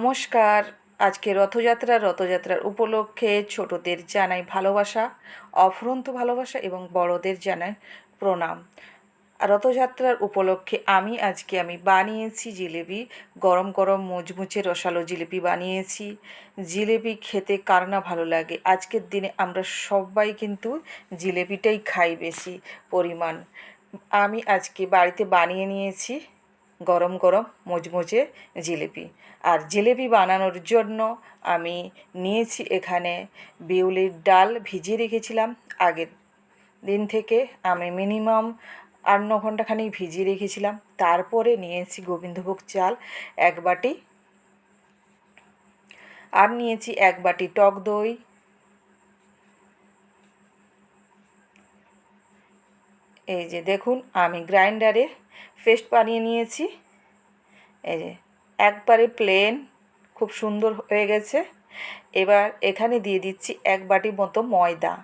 নমস্কার। আজকে রথযাত্রা, রথযাত্রার উপলক্ষে ছোটদের জানাই ভালোবাসা, অফরন্ত ভালোবাসা এবং বড়দের জানাই প্রণাম। রথযাত্রার উপলক্ষে আমি, আজকে আমি বানিয়েছি জিলেবি গরম গরম মুচমুচে রসালো জিলিপি বানিয়েছি। জিলেবি খেতে কার না ভালো লাগে? আজকের দিনে আমরা সবাই কিন্তু জিলেপিটাই খাই বেশি পরিমাণ। আমি আজকে বাড়িতে বানিয়ে নিয়েছি গরম গরম মুচমুচে জিলিপি। আর জিলিপি বানানোর জন্য আমি নিয়েছি এখানে বিউলির ডাল ভিজিয়ে রেখেছিলাম। আগের দিন থেকে আমি মিনিমাম আট ন ঘন্টাখানি ভিজিয়ে রেখেছিলাম। তারপরে নিয়েছি গোবিন্দভোগ চাল এক বাটি। আর নিয়েছি এক বাটি টক দই। এই যে দেখুন, আমি গ্রাইন্ডারে পেস্ট বানিয়ে নিয়েছি। এই যে একবারে প্লেন খুব সুন্দর হয়ে গেছে। এবার এখানে দিয়ে দিচ্ছি এক বাটি মতো ময়দা।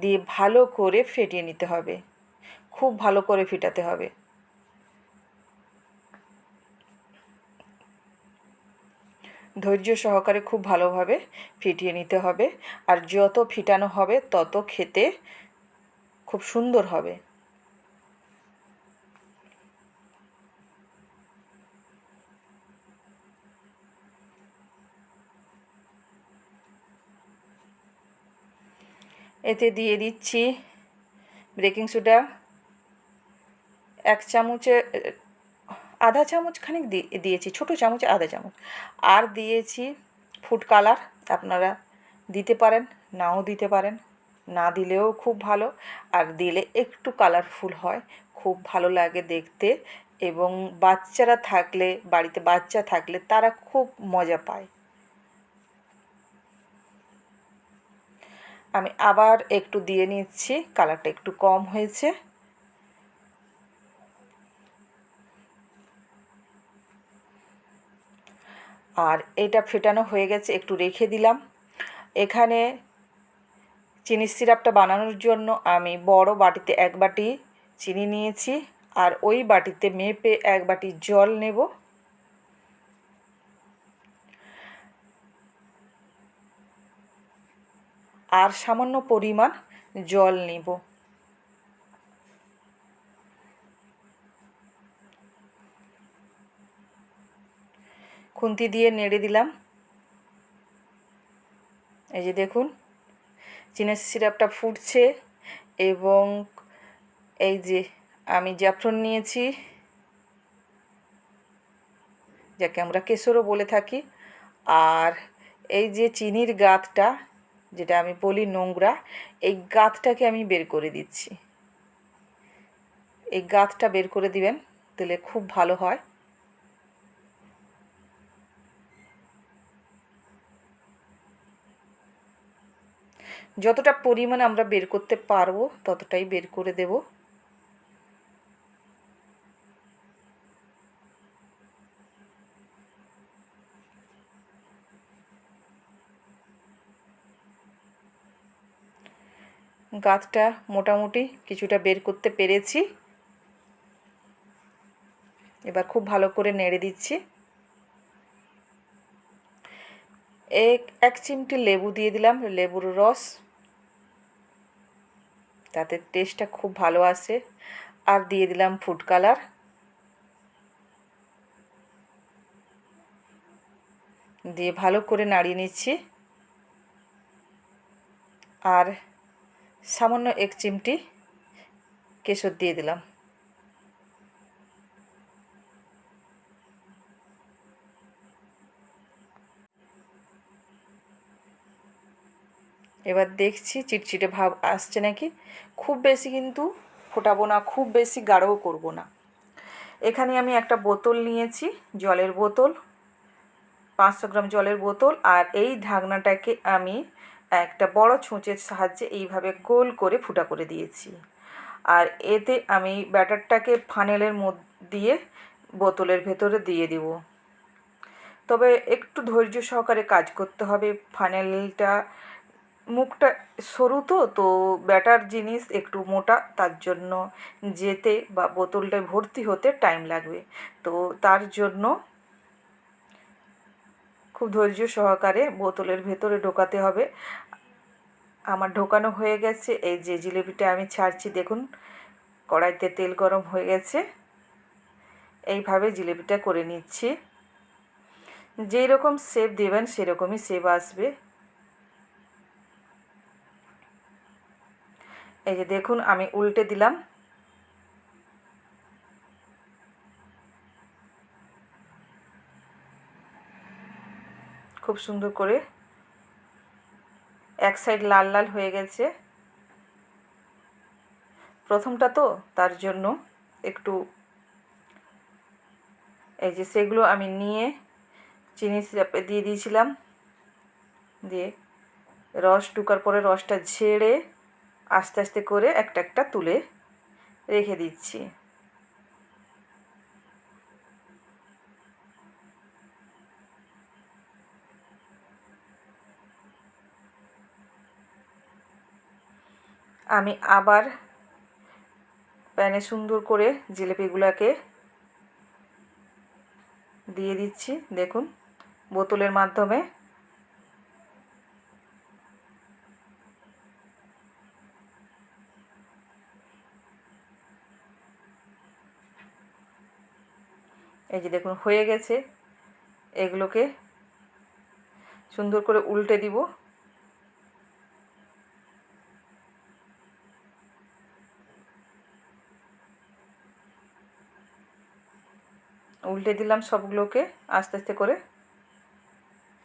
দিয়ে ভালো করে ফেটিয়ে নিতে হবে। খুব ভালো করে ফিটাতে হবে। ধৈর্য সহকারে খুব ভালোভাবে ফিটিয়ে নিতে হবে। আর যত ফিটানো হবে, তত খেতে খুব সুন্দর হবে। এতে দিয়ে দিচ্ছি বেকিং সোডা। এক চামচে, আধা চামচ খানিক দিয়েছি, ছোটো চামচ, আধা চামচ। আর দিয়েছি ফুড কালার, আপনারা দিতে পারেন, নাও দিতে পারেন। না দিলেও খুব ভালো। আর দিলে একটু কালারফুল হয়, খুব ভালো লাগে দেখতে। এবং বাচ্চারা থাকলে, বাড়িতে বাচ্চা থাকলে তারা খুব মজা পায়। আমি আবার একটু দিয়ে নিচ্ছি কালারটা একটু কম হয়েছে। আর এটা ফেটানো হয়ে গেছে, একটু রেখে দিলাম। এখানে চিনির সিরাপটা বানানোর জন্য আমি বড় বাটিতে এক বাটি চিনি নিয়েছি আর ওই বাটিতে মেপে এক বাটি জল নেব। আর সামান্য পরিমাণ জল নেব। খুন্তি দিয়ে নেড়ে দিলাম। এই যে দেখুন চিনের সিরাপটা ফুটছে এবং এই যে আমি জাফরন নিয়েছি। যাকে আমরা কেশরও বলে থাকি। আর এই যে চিনির গাঁতটা, যেটা আমি বলি নোংরা, এই গাঁতটাকে আমি বের করে দিচ্ছি। এই গাঁতটা বের করে দিবেন তাহলে খুব ভালো হয়। যতটা পরিমাণে আমরা বের করতে পারব, ততটাই বের করে দেব। গাছটা মোটামুটি কিছুটা বের করতে পেরেছি। এবার খুব ভালো করে নেড়ে দিচ্ছি। এক এক চিমটি লেবু দিয়ে দিলাম, লেবুর রস। তাতে টেস্টটা খুব ভালো আসে আর দিয়ে দিলাম ফুড কালার দিয়ে ভালো করে নাড়িয়ে নিচ্ছি। আর সামান্য এক চিমটি কেশর দিয়ে দিলাম। এবার দেখছি চিটচিটে ভাব আসছে নাকি। খুব বেশি কিন্তু ফোটাবো না, খুব বেশি গাঢ়ও করব না। এখানে আমি একটা বোতল নিয়েছি, জলের বোতল, পাঁচশো গ্রাম জলের বোতল, আর এই ঢাকনাটাকে আমি একটা বড় ছুঁচের সাহায্যে এইভাবে গোল করে ফুটা করে দিয়েছি। আর এতে আমি ব্যাটারটাকে ফানেলের মধ্যে দিয়ে বোতলের ভেতরে দিয়ে দিব। তবে একটু ধৈর্য সহকারে কাজ করতে হবে, ফানেলটা মুখটা সরু তো তো ব্যাটার জিনিস একটু মোটা, তার জন্য যেতে বা বোতলটায় ভর্তি হতে টাইম লাগবে। তো তার জন্য খুব ধৈর্য সহকারে বোতলের ভেতরে ঢোকাতে হবে। আমার ঢোকানো হয়ে গেছে, এই যে জিলিপিটা আমি ছাড়ছি, দেখুন, কড়াইতে তেল গরম হয়ে গেছে। এইভাবে জিলিপিটা করে নিচ্ছি। যেই রকম শেপ দেবেন, সেরকমই শেপ আসবে। এই যে দেখুন, আমি উল্টে দিলাম। খুব সুন্দর করে এক সাইড লাল লাল হয়ে গেছে। প্রথমটা তো তার জন্য একটু এই যে সেগুলো আমি নিয়ে চিনি সিরাপে দিয়ে দিয়েছিলাম। দিয়ে রস ঢুকার পরে রসটা ঝেড়ে আস্তে আস্তে করে একটা একটা তুলে রেখে দিচ্ছি। আমি আবার প্যানে সুন্দর করে জিলিপিগুলোকে দিয়ে দিচ্ছি। দেখুন, বোতলের মাধ্যমে এই যে দেখুন, হয়ে গেছে। এগুলোকে সুন্দর করে উল্টে দিব। উল্টে দিলাম সবগুলোকে আস্তে আস্তে করে।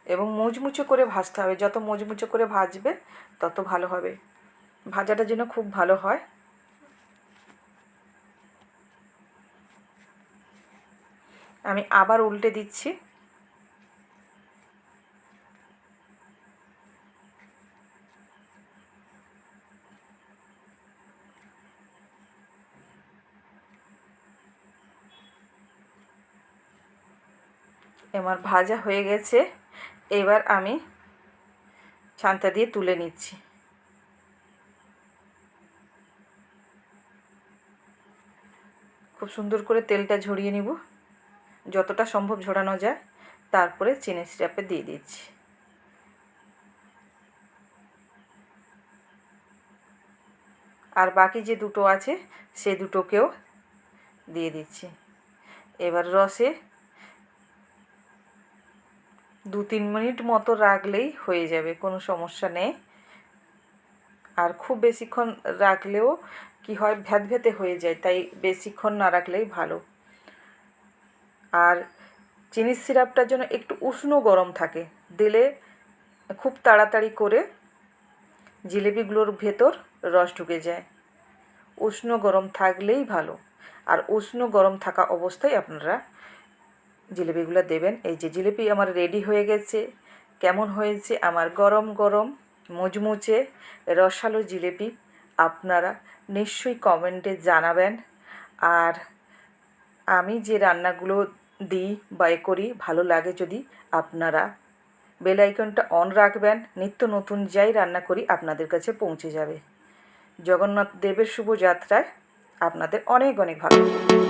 এবং মুচমুচো করে ভাজতে হবে। যত মুচমুচো করে ভাজবে তত ভালো হবে। ভাজাটা যেন খুব ভালো হয়। আমি আবার উল্টে দিচ্ছি। আমার ভাজা হয়ে গেছে। এবার আমি ছান্তা দিয়ে তুলে নিচ্ছি। খুব সুন্দর করে তেলটা ঝরিয়ে নিব। যতটা সম্ভব ঝরানো যায়, তারপরে চিনি সিরাপে দিয়ে দিচ্ছি। আর বাকি যে দুটো আছে, সে দুটোকেও দিয়ে দিচ্ছি। এবার রসে দু তিন মিনিট মতো রাখলেই হয়ে যাবে, কোনো সমস্যা নেই। আর খুব বেশিক্ষণ রাখলেও কি হয় ভ্যাত ভেতে হয়ে যায়, তাই বেশিক্ষণ না রাখলেই ভালো। আর চিনির সিরাপটার যেন একটু উষ্ণ গরম থাকে। দিলে খুব তাড়াতাড়ি করে জিলিপিগুলোর ভেতর রস ঢুকে যায়। উষ্ণ গরম থাকলেই ভালো। আর উষ্ণ গরম থাকা অবস্থায় আপনারা জিলিপিগুলো দেবেন। এই যে জিলিপি আমার রেডি হয়ে গেছে, কেমন হয়েছে, আমার গরম গরম মুচমুচে রসালো জিলেপি আপনারা নিশ্চয়ই কমেন্টে জানাবেন। আর আমি যে রান্নাগুলো দিই বা এ করি, ভালো লাগে যদি আপনারা। বেল আইকনটা অন রাখবেন, নিত্য নতুন যাই রান্না করি আপনাদের কাছে পৌঁছে যাবে। জগন্নাথ দেবের শুভযাত্রায় আপনাদের অনেক অনেক ভালো।